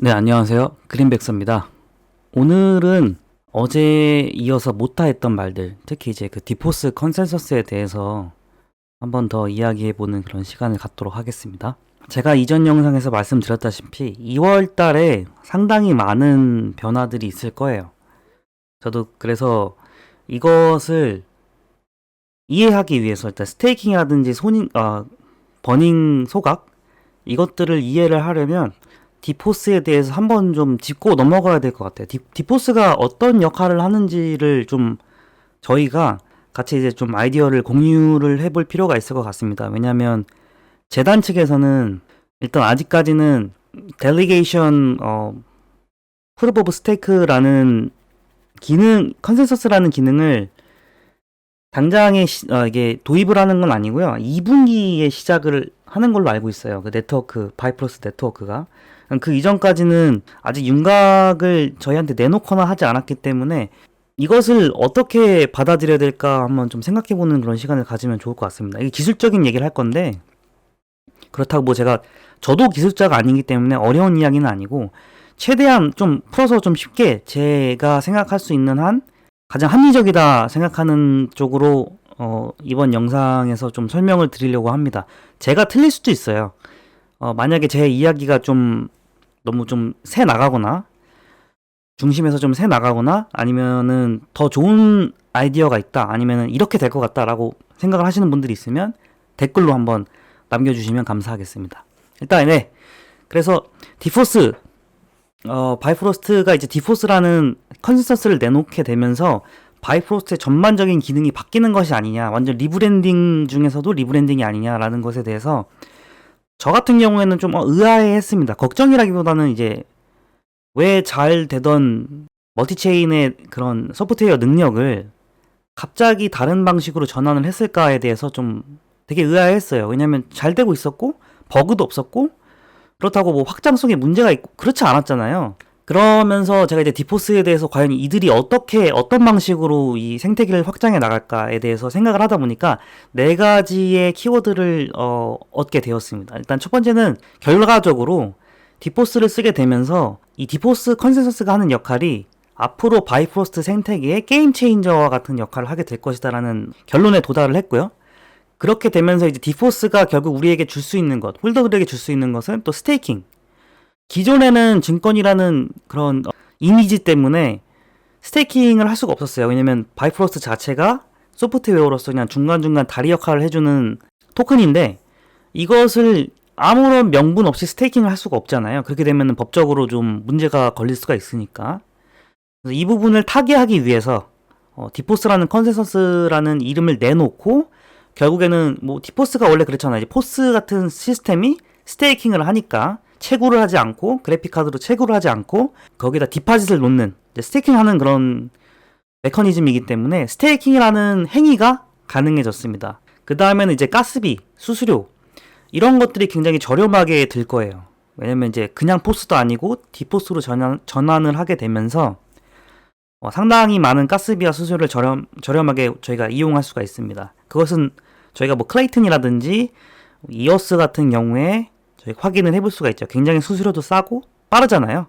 네, 안녕하세요. 그린백서입니다. 오늘은 어제 이어서 못다 했던 말들, 특히 이제 그 디포스 컨센서스에 대해서 한번 더 이야기해보는 그런 시간을 갖도록 하겠습니다. 제가 이전 영상에서 말씀드렸다시피 2월 달에 상당히 많은 변화들이 있을 거예요. 저도 그래서 이것을 이해하기 위해서 일단 스테이킹이라든지 손인, 어, 버닝 소각 이것들을 이해를 하려면 디포스에 대해서 한번 좀 짚고 넘어가야 될 것 같아요. 디, 디포스가 어떤 역할을 하는지를 좀 저희가 같이 이제 좀 아이디어를 공유를 해볼 필요가 있을 것 같습니다. 왜냐하면 재단 측에서는 일단 아직까지는 델리게이션 어 프로브 오브 스테이크라는 기능 컨센서스라는 기능을 당장에 시, 어, 이게 도입을 하는 건 아니고요. 2분기에 시작을 하는 걸로 알고 있어요. 그 네트워크 바이프로스 네트워크가 그 이전까지는 아직 윤곽을 저희한테 내놓거나 하지 않았기 때문에 이것을 어떻게 받아들여야 될까 한번 좀 생각해보는 그런 시간을 가지면 좋을 것 같습니다. 이게 기술적인 얘기를 할 건데 그렇다고 뭐 제가 저도 기술자가 아니기 때문에 어려운 이야기는 아니고 최대한 좀 풀어서 좀 쉽게 제가 생각할 수 있는 한 가장 합리적이다 생각하는 쪽으로 어, 이번 영상에서 좀 설명을 드리려고 합니다. 제가 틀릴 수도 있어요. 어, 만약에 제 이야기가 좀 너무 좀 새 나가거나 중심에서 좀 새 나가거나 아니면은 더 좋은 아이디어가 있다 아니면은 이렇게 될 것 같다라고 생각을 하시는 분들이 있으면 댓글로 한번 남겨주시면 감사하겠습니다. 일단 네 그래서 디포스 어 바이프로스트가 이제 디포스라는 컨센서스를 내놓게 되면서 바이프로스트의 전반적인 기능이 바뀌는 것이 아니냐 완전 리브랜딩 중에서도 리브랜딩이 아니냐라는 것에 대해서 저 같은 경우에는 좀 의아해했습니다. 걱정이라기보다는 이제 왜 잘 되던 멀티체인의 그런 소프트웨어 능력을 갑자기 다른 방식으로 전환을 했을까에 대해서 좀 되게 의아했어요. 왜냐면 잘 되고 있었고 버그도 없었고 그렇다고 뭐 확장성에 문제가 있고 그렇지 않았잖아요. 그러면서 제가 이제 디포스에 대해서 과연 이들이 어떻게 어떤 방식으로 이 생태계를 확장해 나갈까에 대해서 생각을 하다 보니까 네 가지의 키워드를 어, 얻게 되었습니다. 일단 첫 번째는 결과적으로 디포스를 쓰게 되면서 이 디포스 컨센서스가 하는 역할이 앞으로 바이프로스트 생태계의 게임 체인저와 같은 역할을 하게 될 것이다라는 결론에 도달을 했고요. 그렇게 되면서 이제 디포스가 결국 우리에게 줄 수 있는 것, 홀더들에게 줄 수 있는 것은 또 스테이킹. 기존에는 증권이라는 그런 이미지 때문에 스테이킹을 할 수가 없었어요. 왜냐면 바이프로스트 자체가 소프트웨어로서 그냥 중간중간 다리 역할을 해주는 토큰인데 이것을 아무런 명분 없이 스테이킹을 할 수가 없잖아요. 그렇게 되면 법적으로 좀 문제가 걸릴 수가 있으니까. 이 부분을 타개하기 위해서 어, 디포스라는 컨센서스라는 이름을 내놓고 결국에는 뭐 디포스가 원래 그렇잖아요. 포스 같은 시스템이 스테이킹을 하니까 채굴을 하지 않고 그래픽 카드로 채굴을 하지 않고 거기다 디파짓을 놓는 스테이킹하는 그런 메커니즘이기 때문에 스테이킹이라는 행위가 가능해졌습니다. 그 다음에는 이제 가스비, 수수료 이런 것들이 굉장히 저렴하게 들 거예요. 왜냐면 이제 그냥 포스도 아니고 디포스로 전환, 전환을 하게 되면서 어, 상당히 많은 가스비와 수수료를 저렴, 저렴하게 저희가 이용할 수가 있습니다. 그것은 저희가 뭐 클레이튼이라든지 이어스 같은 경우에 저희 확인을 해볼 수가 있죠. 굉장히 수수료도 싸고 빠르잖아요.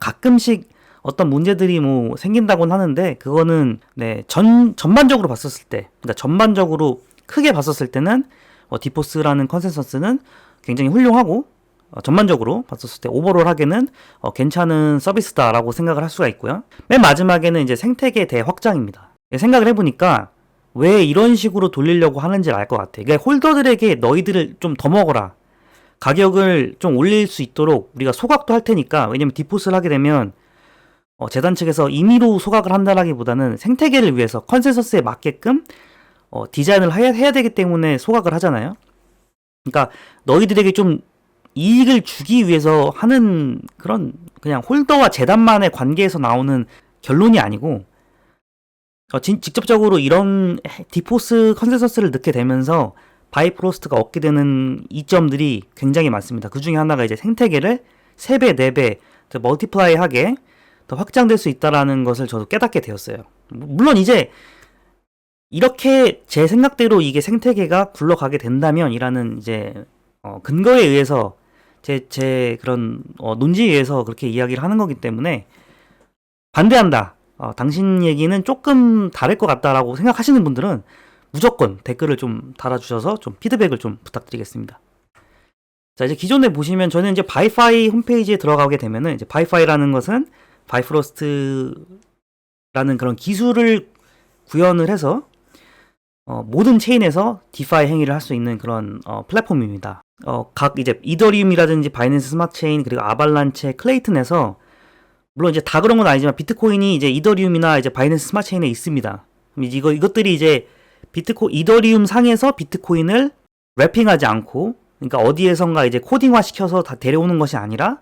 가끔씩 어떤 문제들이 뭐 생긴다고는 하는데 그거는 네, 전 전반적으로 봤었을 때, 그러니까 전반적으로 크게 봤었을 때는 어, 디포스라는 컨센서스는 굉장히 훌륭하고 어, 전반적으로 봤었을 때 오버롤하게는 어, 괜찮은 서비스다라고 생각을 할 수가 있고요. 맨 마지막에는 이제 생태계 대확장입니다. 생각을 해보니까 왜 이런 식으로 돌리려고 하는지 알것 같아. 그러니까 홀더들에게 너희들을 좀 더 먹어라. 가격을 좀 올릴 수 있도록 우리가 소각도 할 테니까 왜냐면 디포스를 하게 되면 어, 재단 측에서 임의로 소각을 한다라기보다는 생태계를 위해서 컨센서스에 맞게끔 어, 디자인을 해야, 해야 되기 때문에 소각을 하잖아요. 그러니까 너희들에게 좀 이익을 주기 위해서 하는 그런 그냥 홀더와 재단만의 관계에서 나오는 결론이 아니고 어, 진, 직접적으로 이런 디포스 컨센서스를 넣게 되면서 바이프로스트가 얻게 되는 이점들이 굉장히 많습니다. 그 중에 하나가 이제 생태계를 3배, 4배 더 멀티플라이 하게 더 확장될 수 있다라는 것을 저도 깨닫게 되었어요. 물론 이제 이렇게 제 생각대로 이게 생태계가 굴러가게 된다면 이라는 이제 어 근거에 의해서 제, 제 그런 어, 논지에 의해서 그렇게 이야기를 하는 거기 때문에 반대한다. 어, 당신 얘기는 조금 다를 것 같다라고 생각하시는 분들은 무조건 댓글을 좀 달아주셔서 좀 피드백을 좀 부탁드리겠습니다. 자, 이제 기존에 보시면 저는 이제 바이파이 홈페이지에 들어가게 되면은 이제 바이파이라는 것은 바이프로스트라는 그런 기술을 구현을 해서 어, 모든 체인에서 디파이 행위를 할 수 있는 그런 어, 플랫폼입니다. 어, 각 이제 이더리움이라든지 바이낸스 스마트 체인 그리고 아발란체, 클레이튼에서 물론 이제 다 그런 건 아니지만 비트코인이 이제 이더리움이나 이제 바이낸스 스마트 체인에 있습니다. 이거 이것들이 이제 비트코 이더리움 상에서 비트코인을 랩핑하지 않고 그러니까 어디에선가 이제 코딩화 시켜서 다 데려오는 것이 아니라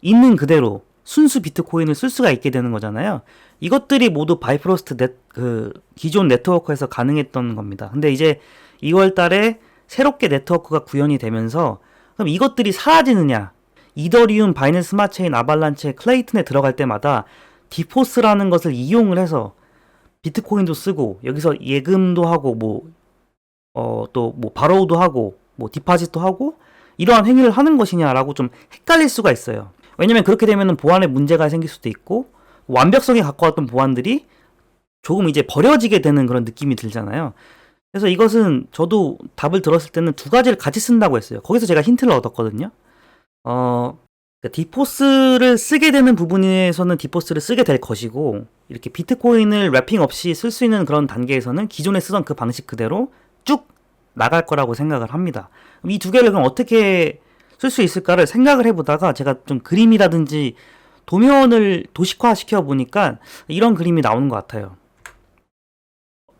있는 그대로 순수 비트코인을 쓸 수가 있게 되는 거잖아요. 이것들이 모두 바이프로스트 넷, 그 기존 네트워크에서 가능했던 겁니다. 근데 이제 2월 달에 새롭게 네트워크가 구현이 되면서 그럼 이것들이 사라지느냐? 이더리움, 바이낸스 스마트 체인, 아발란체, 클레이튼에 들어갈 때마다 디포스라는 것을 이용을 해서 비트코인도 쓰고 여기서 예금도 하고 뭐 어 또 뭐 바로우도 하고 뭐 디파짓도 하고 이러한 행위를 하는 것이냐라고 좀 헷갈릴 수가 있어요. 왜냐면 그렇게 되면은 보안에 문제가 생길 수도 있고 완벽성에 가까웠던 보안들이 조금 이제 버려지게 되는 그런 느낌이 들잖아요. 그래서 이것은 저도 답을 들었을 때는 두 가지를 같이 쓴다고 했어요. 거기서 제가 힌트를 얻었거든요. 어, 그러니까 디포스를 쓰게 되는 부분에서는 디포스를 쓰게 될 것이고 이렇게 비트코인을 랩핑 없이 쓸 수 있는 그런 단계에서는 기존에 쓰던 그 방식 그대로 쭉 나갈 거라고 생각을 합니다. 이 두 개를 그럼 어떻게 쓸 수 있을까를 생각을 해보다가 제가 좀 그림이라든지 도면을 도식화 시켜 보니까 이런 그림이 나오는 것 같아요.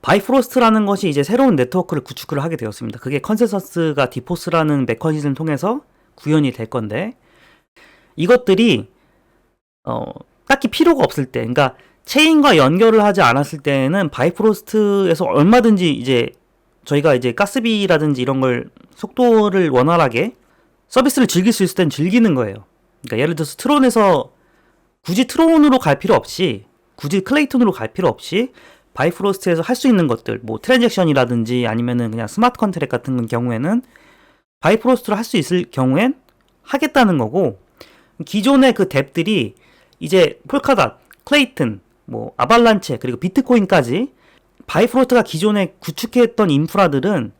바이프로스트라는 것이 이제 새로운 네트워크를 구축을 하게 되었습니다. 그게 컨센서스가 디포스라는 메커니즘을 통해서 구현이 될 건데 이것들이 어, 딱히 필요가 없을 때, 그러니까 체인과 연결을 하지 않았을 때는 바이프로스트에서 얼마든지 이제 저희가 이제 가스비라든지 이런 걸 속도를 원활하게 서비스를 즐길 수 있을 땐 즐기는 거예요. 그러니까 예를 들어서 트론에서 굳이 트론으로 갈 필요 없이 굳이 클레이톤으로 갈 필요 없이 바이프로스트에서 할 수 있는 것들 뭐 트랜잭션이라든지 아니면은 그냥 스마트 컨트랙 같은 경우에는 바이프로스트로 할 수 있을 경우엔 하겠다는 거고 기존의 그 뎁들이 이제 폴카닷, 클레이튼, 뭐 아발란체 그리고 비트코인까지 바이프로스트가 기존에 구축했던 인프라들은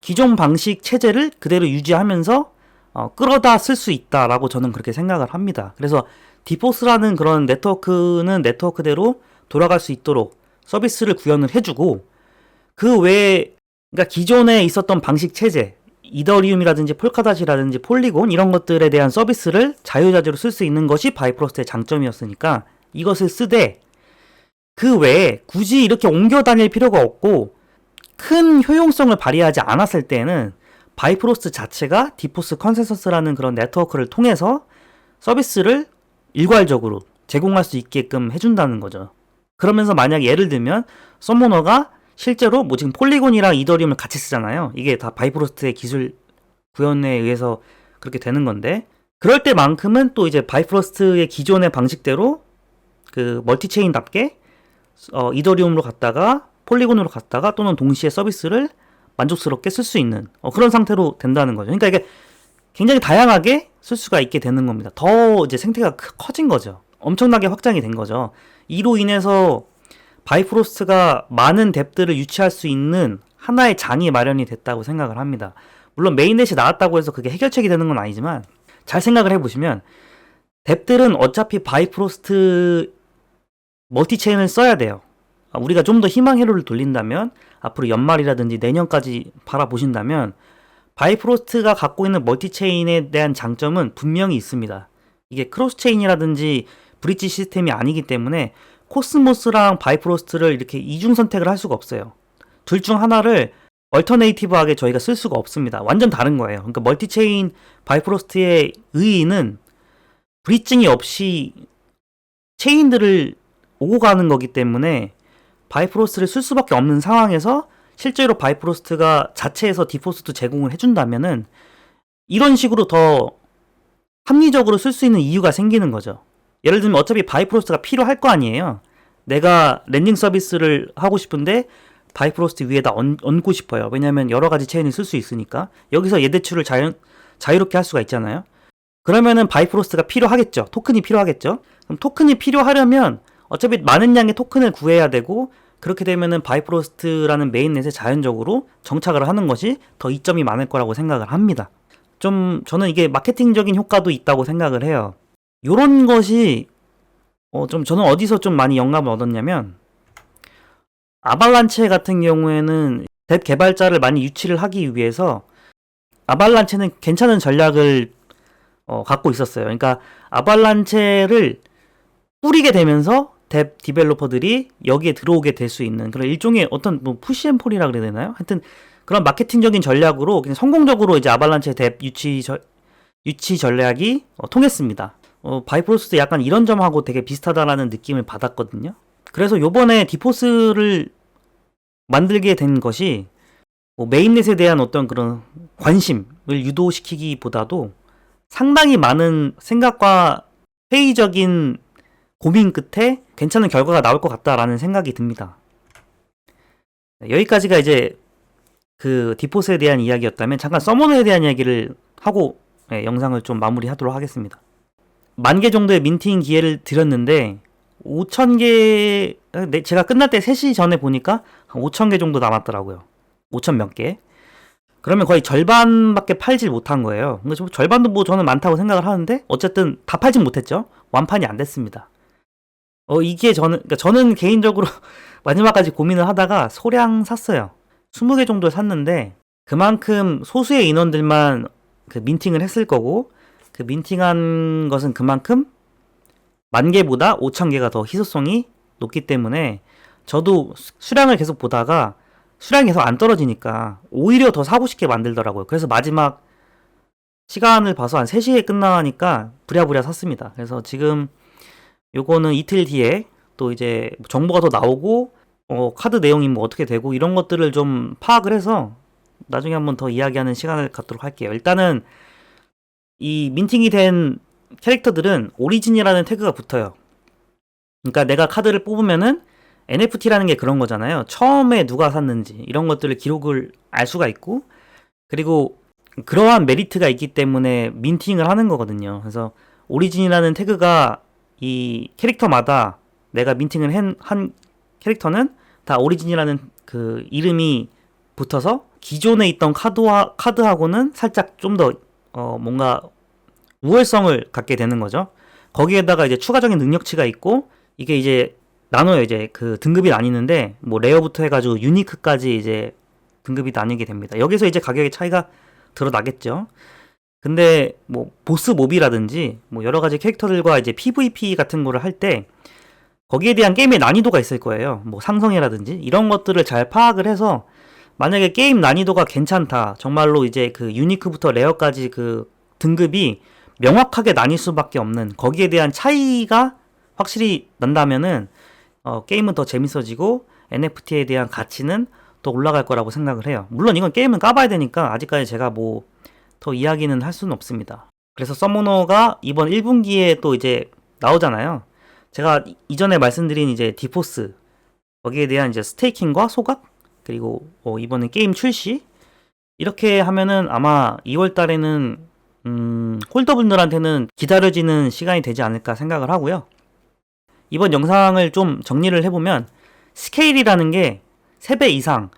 기존 방식 체제를 그대로 유지하면서 어, 끌어다 쓸 수 있다라고 저는 그렇게 생각을 합니다. 그래서 디포스라는 그런 네트워크는 네트워크대로 돌아갈 수 있도록 서비스를 구현을 해주고 그 외에 그러니까 기존에 있었던 방식 체제 이더리움이라든지 폴카닷이라든지 폴리곤 이런 것들에 대한 서비스를 자유자재로 쓸 수 있는 것이 바이프로스트의 장점이었으니까 이것을 쓰되 그 외에 굳이 이렇게 옮겨 다닐 필요가 없고 큰 효용성을 발휘하지 않았을 때는 바이프로스트 자체가 디포스 컨센서스라는 그런 네트워크를 통해서 서비스를 일괄적으로 제공할 수 있게끔 해준다는 거죠. 그러면서 만약 예를 들면 서머너가 실제로 뭐 지금 폴리곤이랑 이더리움을 같이 쓰잖아요. 이게 다 바이프로스트의 기술 구현에 의해서 그렇게 되는 건데 그럴 때만큼은 또 이제 바이프로스트의 기존의 방식대로 그 멀티체인답게 어, 이더리움으로 갔다가 폴리곤으로 갔다가 또는 동시에 서비스를 만족스럽게 쓸 수 있는 어, 그런 상태로 된다는 거죠. 그러니까 이게 굉장히 다양하게 쓸 수가 있게 되는 겁니다. 더 이제 생태가 크- 커진 거죠. 엄청나게 확장이 된 거죠. 이로 인해서 바이프로스트가 많은 뎁들을 유치할 수 있는 하나의 장이 마련이 됐다고 생각을 합니다. 물론 메인넷이 나왔다고 해서 그게 해결책이 되는 건 아니지만 잘 생각을 해보시면 뎁들은 어차피 바이프로스트 멀티체인을 써야 돼요. 아, 우리가 좀 더 희망 회로를 돌린다면 앞으로 연말이라든지 내년까지 바라보신다면 바이프로스트가 갖고 있는 멀티체인에 대한 장점은 분명히 있습니다. 이게 크로스체인이라든지 브릿지 시스템이 아니기 때문에 코스모스랑 바이프로스트를 이렇게 이중 선택을 할 수가 없어요. 둘 중 하나를 얼터네이티브하게 저희가 쓸 수가 없습니다. 완전 다른 거예요. 그러니까 멀티체인 바이프로스트의 의의는 브릿징이 없이 체인들을 오고 가는 거기 때문에 바이프로스트를 쓸 수밖에 없는 상황에서 실제로 바이프로스트가 자체에서 디포스트 제공을 해준다면은 이런 식으로 더 합리적으로 쓸 수 있는 이유가 생기는 거죠. 예를 들면 어차피 바이프로스트가 필요할 거 아니에요. 내가 랜딩 서비스를 하고 싶은데 바이프로스트 위에다 얹, 얹고 싶어요. 왜냐하면 여러 가지 체인을 쓸 수 있으니까 여기서 예대출을 자유, 자유롭게 할 수가 있잖아요. 그러면은 바이프로스트가 필요하겠죠. 토큰이 필요하겠죠. 그럼 토큰이 필요하려면 어차피 많은 양의 토큰을 구해야 되고 그렇게 되면은 바이프로스트라는 메인넷에 자연적으로 정착을 하는 것이 더 이점이 많을 거라고 생각을 합니다. 좀 저는 이게 마케팅적인 효과도 있다고 생각을 해요. 요런 것이 어 좀 저는 어디서 좀 많이 영감을 얻었냐면 아발란체 같은 경우에는 뎁 개발자를 많이 유치를 하기 위해서 아발란체는 괜찮은 전략을 어, 갖고 있었어요. 그러니까 아발란체를 뿌리게 되면서 뎁 디벨로퍼들이 여기에 들어오게 될 수 있는 그런 일종의 어떤 뭐 푸시앤폴이라 그래야 되나요? 하여튼 그런 마케팅적인 전략으로 그냥 성공적으로 이제 아발란체 뎁 유치 저, 유치 전략이 어, 통했습니다. 어, 바이프로스도 약간 이런 점하고 되게 비슷하다라는 느낌을 받았거든요. 그래서 요번에 디포스를 만들게 된 것이 뭐 메인넷에 대한 어떤 그런 관심을 유도시키기보다도 상당히 많은 생각과 회의적인 고민 끝에 괜찮은 결과가 나올 것 같다라는 생각이 듭니다. 네, 여기까지가 이제 그 디포스에 대한 이야기였다면 잠깐 서머너에 대한 이야기를 하고 네, 영상을 좀 마무리하도록 하겠습니다. 만 개 정도의 민팅 기회를 드렸는데 5천 개 네, 제가 끝날 때 3시 전에 보니까 한 5천 개 정도 남았더라고요. 5천 몇 개. 그러면 거의 절반밖에 팔질 못한 거예요. 근데 좀 절반도 뭐 저는 많다고 생각을 하는데 어쨌든 다 팔진 못했죠. 완판이 안 됐습니다. 어 이게 저는 그러니까 저는 개인적으로 마지막까지 고민을 하다가 소량 샀어요. 20개 정도 샀는데 그만큼 소수의 인원들만 그 민팅을 했을 거고 그 민팅한 것은 그만큼 만 개보다 5천 개가 더 희소성이 높기 때문에 저도 수- 수량을 계속 보다가 수량이 계속 안 떨어지니까 오히려 더 사고 싶게 만들더라고요. 그래서 마지막 시간을 봐서 한 3시에 끝나니까 부랴부랴 샀습니다. 그래서 지금 요거는 이틀 뒤에 또 이제 정보가 더 나오고 어, 카드 내용이 뭐 어떻게 되고 이런 것들을 좀 파악을 해서 나중에 한번 더 이야기하는 시간을 갖도록 할게요. 일단은 이 민팅이 된 캐릭터들은 오리진이라는 태그가 붙어요. 그러니까 내가 카드를 뽑으면은 NFT라는 게 그런 거잖아요. 처음에 누가 샀는지 이런 것들을 기록을 알 수가 있고 그리고 그러한 메리트가 있기 때문에 민팅을 하는 거거든요. 그래서 오리진이라는 태그가 이 캐릭터마다 내가 민팅을 한, 한 캐릭터는 다 오리진이라는 그 이름이 붙어서 기존에 있던 카드와 카드하고는 살짝 좀더 어, 뭔가 우월성을 갖게 되는 거죠. 거기에다가 이제 추가적인 능력치가 있고 이게 이제 나눠요 이제 그 등급이 나뉘는데 뭐 레어부터 해가지고 유니크까지 이제 등급이 나뉘게 됩니다. 여기서 이제 가격의 차이가 드러나겠죠. 근데 뭐 보스 몹이라든지 뭐 여러 가지 캐릭터들과 이제 PVP 같은 거를 할 때 거기에 대한 게임의 난이도가 있을 거예요. 뭐 상성이라든지 이런 것들을 잘 파악을 해서 만약에 게임 난이도가 괜찮다. 정말로 이제 그 유니크부터 레어까지 그 등급이 명확하게 나뉠 수밖에 없는 거기에 대한 차이가 확실히 난다면은 어, 게임은 더 재밌어지고 NFT에 대한 가치는 더 올라갈 거라고 생각을 해요. 물론 이건 게임은 까봐야 되니까 아직까지 제가 뭐 더 이야기는 할 수는 없습니다. 그래서 서머너가 이번 1분기에 또 이제 나오잖아요. 제가 이- 이전에 말씀드린 이제 디포스 거기에 대한 이제 스테이킹과 소각 그리고 어, 이번에 게임 출시 이렇게 하면은 아마 2월 달에는 음, 홀더분들한테는 기다려지는 시간이 되지 않을까 생각을 하고요. 이번 영상을 좀 정리를 해보면 스케일이라는 게 3배 이상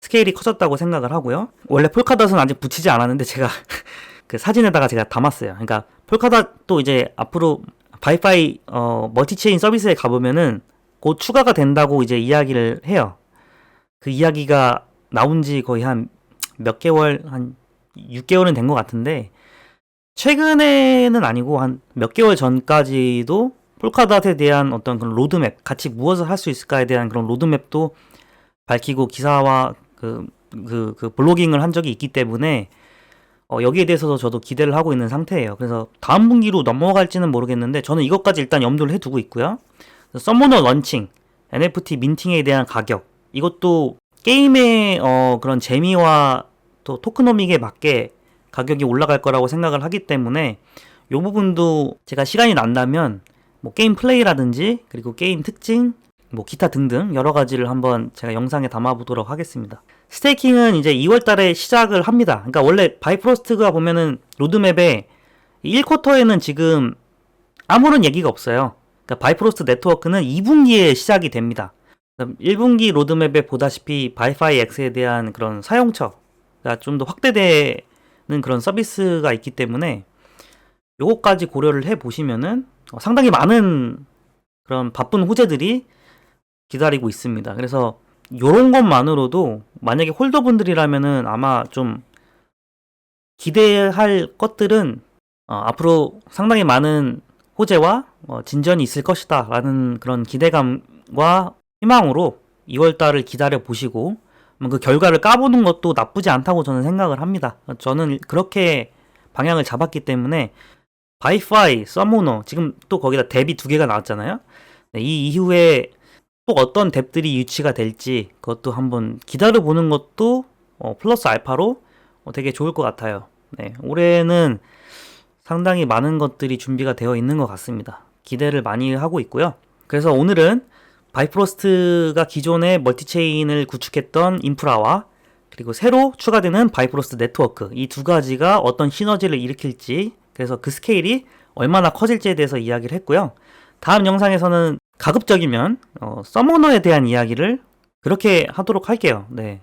스케일이 커졌다고 생각을 하고요. 원래 폴카닷은 아직 붙이지 않았는데 제가 그 사진에다가 제가 담았어요. 그러니까 폴카닷도 이제 앞으로 바이파이 어, 멀티체인 서비스에 가보면은 곧 추가가 된다고 이제 이야기를 해요. 그 이야기가 나온 지 거의 한 몇 개월, 한 6개월은 된 것 같은데, 최근에는 아니고 한 몇 개월 전까지도 폴카닷에 대한 어떤 그런 로드맵, 같이 무엇을 할 수 있을까에 대한 그런 로드맵도 밝히고 기사와 그, 그, 그 블로깅을 한 적이 있기 때문에 어, 여기에 대해서도 저도 기대를 하고 있는 상태예요. 그래서 다음 분기로 넘어갈지는 모르겠는데 저는 이것까지 일단 염두를 해두고 있고요. 서머너 런칭, NFT 민팅에 대한 가격 이것도 게임의 어, 그런 재미와 또 토크노믹에 맞게 가격이 올라갈 거라고 생각을 하기 때문에 이 부분도 제가 시간이 난다면 뭐 게임 플레이라든지 그리고 게임 특징 뭐 기타 등등 여러 가지를 한번 제가 영상에 담아보도록 하겠습니다. 스테이킹은 이제 2월 달에 시작을 합니다. 그러니까 원래 바이프로스트가 보면은 로드맵에 1쿼터에는 지금 아무런 얘기가 없어요. 그러니까 바이프로스트 네트워크는 2분기에 시작이 됩니다. 1분기 로드맵에 보다시피 바이파이 X에 대한 그런 사용처가 좀 더 확대되는 그런 서비스가 있기 때문에 요거까지 고려를 해 보시면은 어, 상당히 많은 그런 바쁜 호재들이 기다리고 있습니다. 그래서 요런 것만으로도 만약에 홀더분들이라면은 아마 좀 기대할 것들은 어, 앞으로 상당히 많은 호재와 어, 진전이 있을 것이다 라는 그런 기대감과 희망으로 2월달을 기다려 보시고 한번 그 결과를 까보는 것도 나쁘지 않다고 저는 생각을 합니다. 저는 그렇게 방향을 잡았기 때문에 바이파이, 서모너 지금 또 거기다 뎁이 두 개가 나왔잖아요. 네, 이 이후에 또 어떤 뎁들이 유치가 될지 그것도 한번 기다려 보는 것도 어, 플러스 알파로 어, 되게 좋을 것 같아요. 네, 올해는 상당히 많은 것들이 준비가 되어 있는 것 같습니다. 기대를 많이 하고 있고요. 그래서 오늘은 바이프로스트가 기존의 멀티체인을 구축했던 인프라와 그리고 새로 추가되는 바이프로스트 네트워크 이 두 가지가 어떤 시너지를 일으킬지 그래서 그 스케일이 얼마나 커질지에 대해서 이야기를 했고요. 다음 영상에서는 가급적이면 어, 서머너에 대한 이야기를 그렇게 하도록 할게요. 네.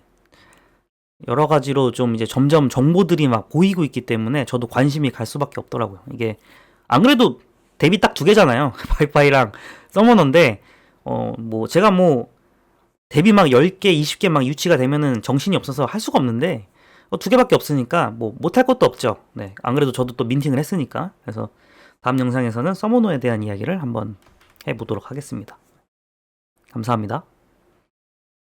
여러 가지로 좀 이제 점점 정보들이 막 보이고 있기 때문에 저도 관심이 갈 수밖에 없더라고요. 이게 안 그래도 대비 딱두 개잖아요. 바이파이랑 서머너인데 어 뭐 제가 뭐 대비 막 10개, 20개 막 유치가 되면은 정신이 없어서 할 수가 없는데 어, 두 개밖에 없으니까 뭐 못할 것도 없죠. 네. 안 그래도 저도 또 민팅을 했으니까. 그래서 다음 영상에서는 서머너에 대한 이야기를 한번 해 보도록 하겠습니다. 감사합니다.